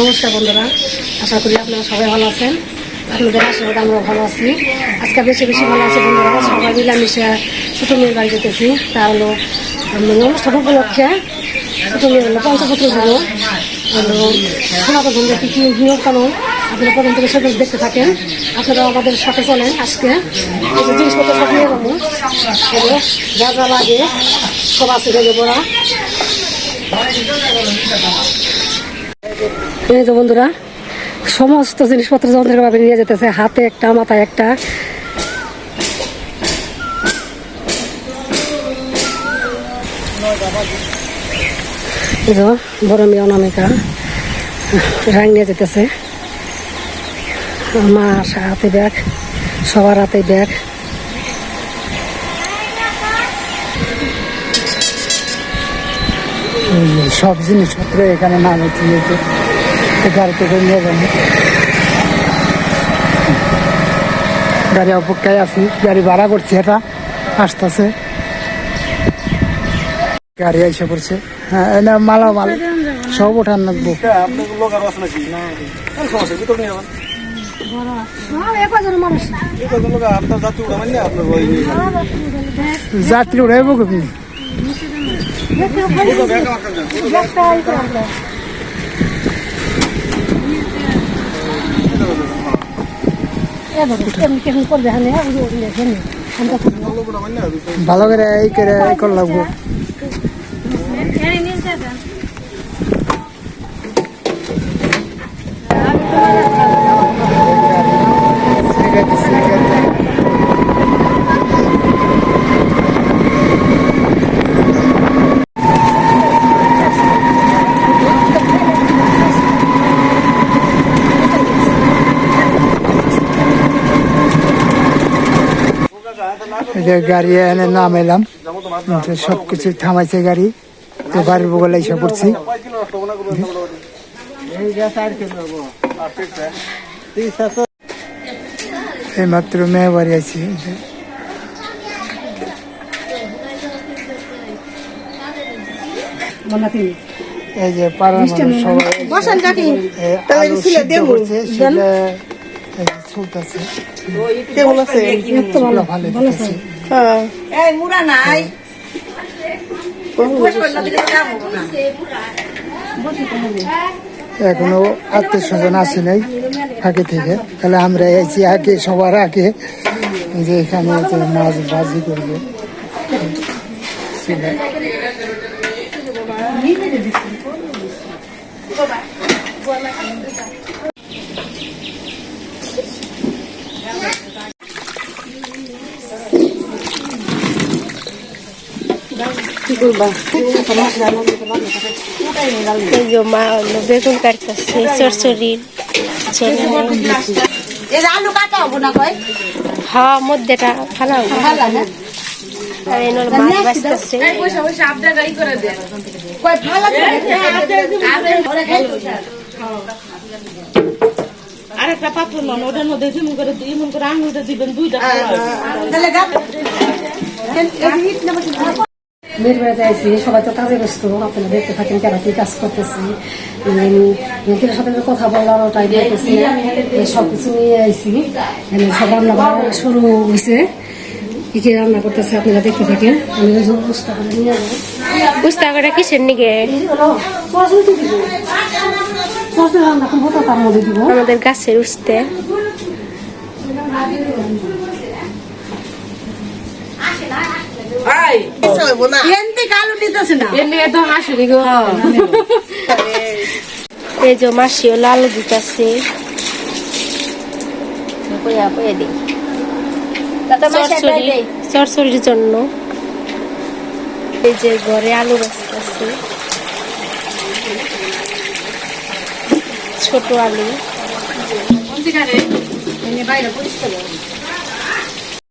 নমস্কার বন্ধুরা, আশা করি আপনারা সবাই ভালো আছেন। আপনাদের আশীর্বাদ আমরা ভালো আছি। আজকে বেশি বেশি ভালো আছি বন্ধুরা, সবাই মিলামিশে ছোটো মেয়ের বাড়ি যেতেছি। তা হলো অনুষ্ঠান উপলক্ষে ছোটো মেয়ের হলো পঞ্চপত্র দেব হলো, সনাতন ধর্মের কী কী নিয়ম কানুন আপনারা প্রথম থেকে সেগুলো দেখতে থাকেন। আপনারা আমাদের সাথে চলেন আজকে। জিনিসপত্র সব নিয়ে যাব। যা যা লাগে সব আছে বড়া। এই যে বন্ধুরা, সমস্ত জিনিসপত্র যন্ত্রভাবে নিয়ে যেতেছে, হাতে একটা, মাথায় একটা। বড় মেয়ে অনামিকা রাং নিয়ে যেতেছে। মা হাতে ব্যাগ, সবার হাতে ব্যাগ। সব জিনিসপত্র এখানে নামে তুলেছে গাড়ি থেকে নিয়ে যাব গাড়ি অপেক্ষায় আছি। গাড়ি ভাড়া করছি এটা। আসতেছে। গাড়ি এসে পড়ছে। হ্যাঁ এনে মালামাল। সব ওঠান রাখব যাত্রী উড়াইব আপনি ভালো করে এই করে এই করে লাগবো এই যে গাড়ি এনে নাম এলাম সব কিছু থামাইছে গাড়ি তো বাড়ির বগলে এসে পড়ছি। এই মাত্র মেয়ে বাড়ি আছি এই যে পাড়ার সবাই সেটা চলতেছে ভালো এই মুড়া নাই। এখনও আত্মীয় স্বজন আসে নাই আগে থেকে। তাহলে আমরা এসেছি আগে সবার আগে যে এখানে মাছ বাজি করবে। বেগুন কাটতেছে চরচড়ির এই যে আলু কাটা হব না কয় হাওয়া মধ্যেটা ফালা আরেকটা পাথর ওটার মধ্যে করে করে আঙুলটা দিবেন দুইটা মেয়ের বেড়াতে আইসি সবাই তো কাজে ব্যস্ত আপনারা দেখতে থাকেন কেন কি কাজ করতেছি? মেয়েদের সাথে কথা বলার টাইম পাইতেছি সব কিছু নিয়ে আইসি সব রান্না বান্না শুরু হয়েছে কি কি রান্না করতেছে আপনারা দেখতে থাকেন। আমি অবস্থা করে নিয়ে যাব বুঝতে করে কিসের দিব। আমাদের গাছের উঠতে এনতে কালু দিতেছে না। এই যে মাসি হলো আলু দিতেছে চরচড়ি চরচড়ির জন্য। এই যে ঘরে আলু বাঁচতেছে। ছোট আলু। আলু শুনতেছি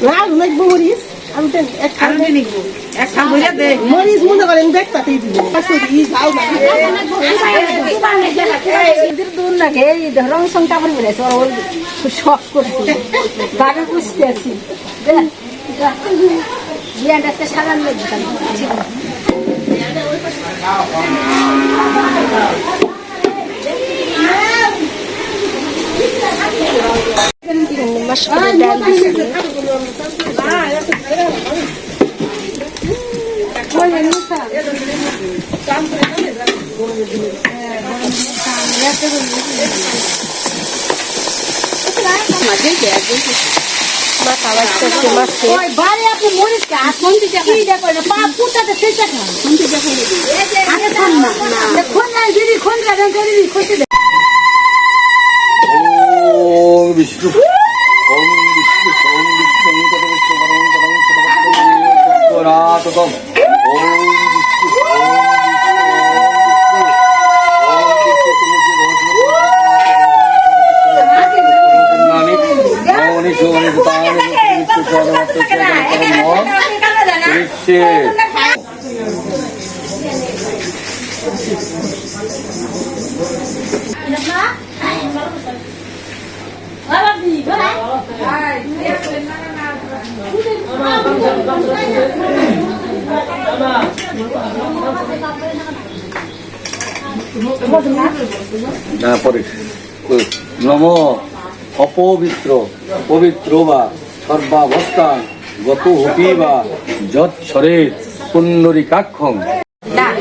বেলায় দিছে আলু শুনতেছে ফুটে কেন মরিচ মনে করেন দেখতে দিব যাও না দূর লাগে এই রং সংখ্যা করে বেড়েছে ওর খুব শখ করছে বাগে বুঝতে আছি বিয়াটা আজকে সাজান লাগবে মাসকলাই ডাল মাছে দে ওম বিষ্ণু ওম বিষ্ণু ওম বিষ্ণু তদ বিষ্ণু পরম পরম তৎপরাতকম ওম বিষ্ণু ওম বিষ্ণু মৌনি সৌনি সুতানি বিষ্ণু না পরে। নম অপবিত্র পবিত্র বা সর্বাবস্থান গত হপি বা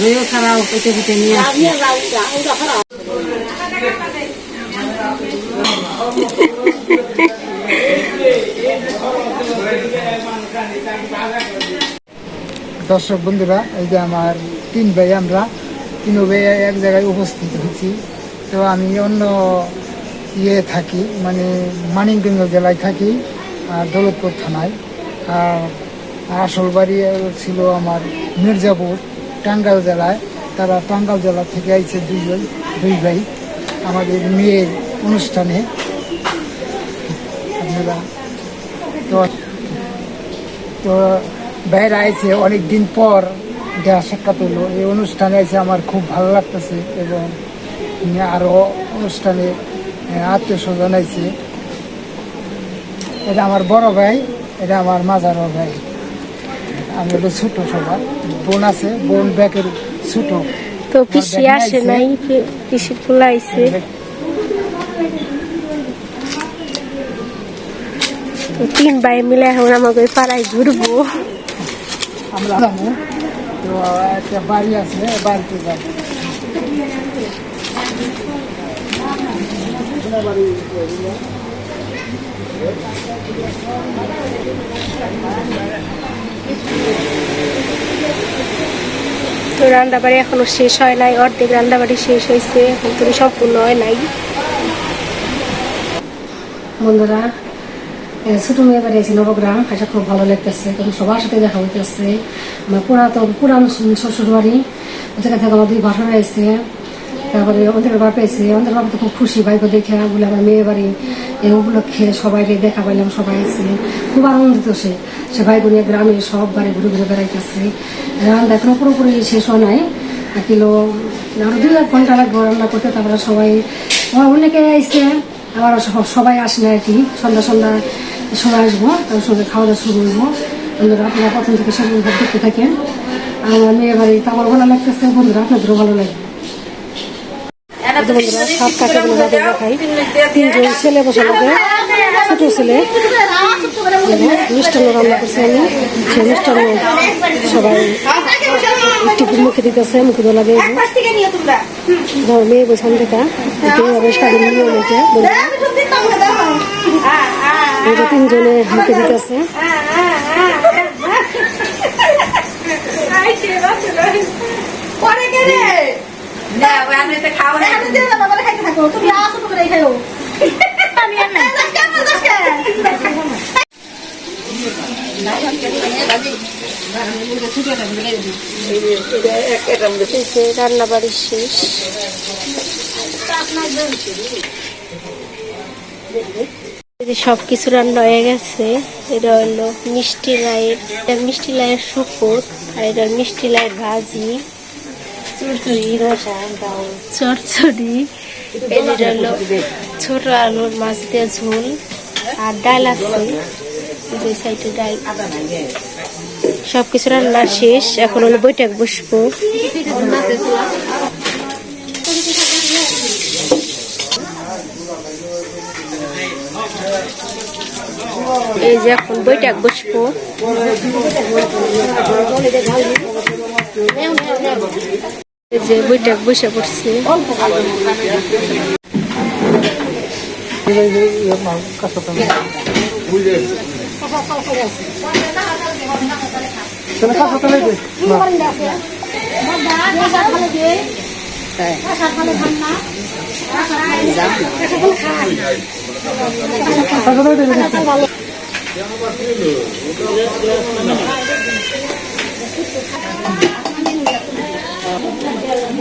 যৎসরে পুণ্ডরিকাক্ষং দর্শক বন্ধুরা, এই যে আমার তিন ভাই আমরা তিন ভাই এক জায়গায় উপস্থিত হয়েছি। তো আমি অন্য ইয়ে থাকি মানে মানিকগঞ্জ জেলায় থাকি, আর দৌলতপুর থানায়। আর আসল বাড়ি ছিল আমার মির্জাপুর। টাঙ্গাইল জেলায়, তারা টাঙ্গাইল জেলা থেকে আইছে দুইজন, দুই ভাই। আমাদের মেয়ের অনুষ্ঠানে। আপনারা তো তো বাইরে আইছে অনেক দিন পর দেখা সাক্ষাৎ হলো। এই অনুষ্ঠানে এসে আমার খুব ভালো লাগতেছে এবং আরও অনুষ্ঠানে আত্মীয় স্বজন আইছে। এটা আমার বড় ভাই, এটা আমার মাজারো ভাই। আমি হলো ছোট সবার বোন আছে বোন ব্যাকের ছোট। তো পিসি আসে নাই পিসি ফুলা আইছে। তিন ভাই মিলে এখন আমাকে পাড়ায় ঘুরবো। আমরা তো একটা বাড়ি আছে বাড়িতে যাব। তো রান্নাবাড়ি এখনও শেষ হয় নাই, অর্ধেক রান্নাবাড়ি শেষ হয়েছে, এখন তুমি সম্পূর্ণ হয় নাই। বন্ধুরা ছোটো মেয়ে বাড়িয়েছি নবগ্রাম এটা খুব ভালো লাগতেছে কারণ সবার সাথে দেখা হইতেছে। আমার পুরাতন, পুরান শ্বশুরবাড়ি ওখানে থেকে আমার দুই ভাষা রয়েছে। তারপরে ওদের বাপ এসে, ওদের বাপ তো খুব খুশি, ভাইকে দেখে বলে, আমার মেয়ে বাড়ি এই উপলক্ষে সবাই দেখা পাইলাম, সবাই এসে। খুব আনন্দিত সে। সে ভাই বোনের গ্রামে সব বাড়ি ঘুরে ঘুরে বেড়াইতেছে। রান্না এখনও পুরোপুরি শেষ হয় নাই। কিলো, আরও দুই এক ঘণ্টা লাগবে রান্না করতে, তারপরে সবাই, আমার অনেকে আইসে আবার সব- সবাই আসে না আর কি। সন্ধ্যা সন্ধ্যা সবাই আসব, তার সঙ্গে খাওয়া দাওয়া শুরু করব। বন্ধুরা, আপনারা প্রথম থেকে শেষ দেখতে থাকেন। আমার মেয়ের বাড়িতে আমার ভালো লাগতেছে, বন্ধুরা, আপনাদেরও ভালো লাগবে। বন্ধুরা সাত কাকে বলে যাদের দেখাই। তিনজন ছেলে বসে লাগে ছোট ছেলে। মিষ্টান্ন রান্না করছে আমি। সেই মিষ্টান্ন সবাই একটু মুখে দিতেছে মুখে দোলা দিয়ে ধর মেয়ে এইভাবে শাড়ি নিয়ে মেয়েকে বন্ধুরা তিনজনে মুখে দিতেছে। পরে রান্না বাড়ি শেষ। এই যে সবকিছু রান্না হয়ে গেছে। এটা হলো মিষ্টি লাইয়ের এটা মিষ্টি লাইয়ের শুকুর আর এটা মিষ্টি লাইয়ের ভাজি। চরচড়ি এটা ছোট আলুর মাছ দিয়ে ঝোল আর ডাল আছে। দুই সাইডে ডাল। সবকিছু রান্না শেষ। এখন হলো বৈঠক বসবো। এই যে এখন বৈঠক বসবো। যে বৈঠক বসে পড়ছে। আসো